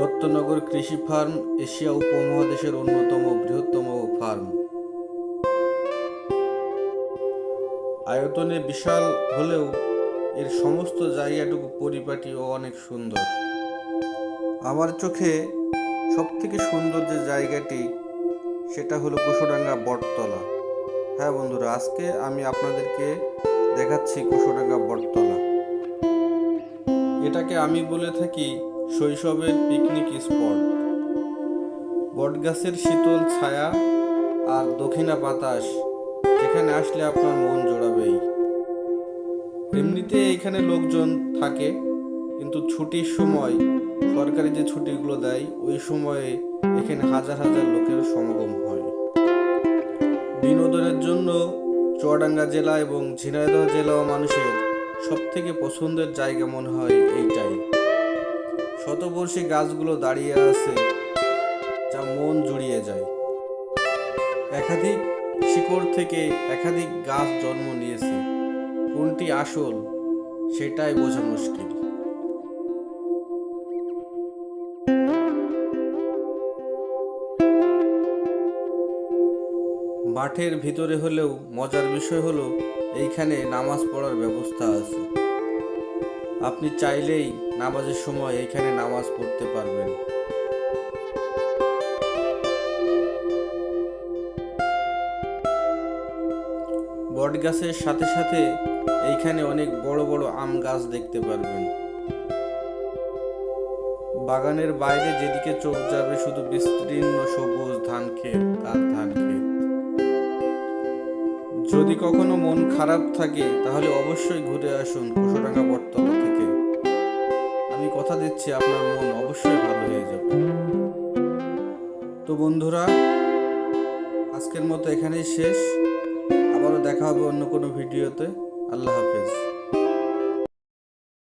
দত্তনগর কৃষি farm Asia উপমহাদেশের অন্যতম বৃহত্তম ফার্ম। আয়তনে বিশাল হলেও এর সমস্ত জায়গাটুকু পরিপাটি ও অনেক সুন্দর। আমার চোখে সবথেকে সুন্দর যে জায়গাটি, সেটা হলো কুশোডাঙ্গা বটতলা। হ্যাঁ বন্ধুরা, আজকে আমি আপনাদেরকে দেখাচ্ছি কুশোডাঙ্গা বটতলা। এটাকে আমি বলে থাকি শৈশবের পিকনিক স্পট বটগাছের শীতল ছায়া আর দক্ষিণা বাতাস, যেখানে আসলে আপনার মন জোড়াবেই। এমনিতে এখানে লোকজন থাকে, কিন্তু ছুটির সময়, সরকারি যে ছুটিগুলো দেয়, ওই সময়ে এখানে হাজার হাজার লোকের সমাগম হয়। বিনোদনের জন্য চুয়াডাঙ্গা জেলা এবং ঝিনাইদহ জেলা মানুষের সব থেকে পছন্দের জায়গা মনে হয় এইটাই। শতবর্ষী গাছগুলো দাঁড়িয়ে আছে যা মন জুড়িয়ে যায়। একাধিক শিকড় থেকে একাধিক গাছ জন্ম নিয়েছে। কোনটি আসল, সেটাই বোঝা মুশকিল। মাঠের ভিতরে হলেও মজার বিষয় হলো, এইখানে নামাজ পড়ার ব্যবস্থা আছে। আপনি চাইলেই নামাজের সময় এখানে নামাজ পড়তে পারবেন। বট গাছের সাথে সাথে এইখানে অনেক বড় বড় আম গাছ দেখতে পারবেন। বাগানের বাইরে যেদিকে চোখ যাবে শুধু বিস্তীর্ণ সবুজ ধান ক্ষেত ধান ক্ষেত। যদি কখনো মন খারাপ থাকে, তাহলে অবশ্যই ঘুরে আসুন কুশোডাঙ্গা বটতলা। কথা দিচ্ছি আপনার মন অবশ্যই ভালো হয়ে যাবে। তো বন্ধুরা, আজকের মতো এখানেই শেষ। আবারও দেখা হবে অন্য কোনো ভিডিওতে। আল্লাহ হাফেজ।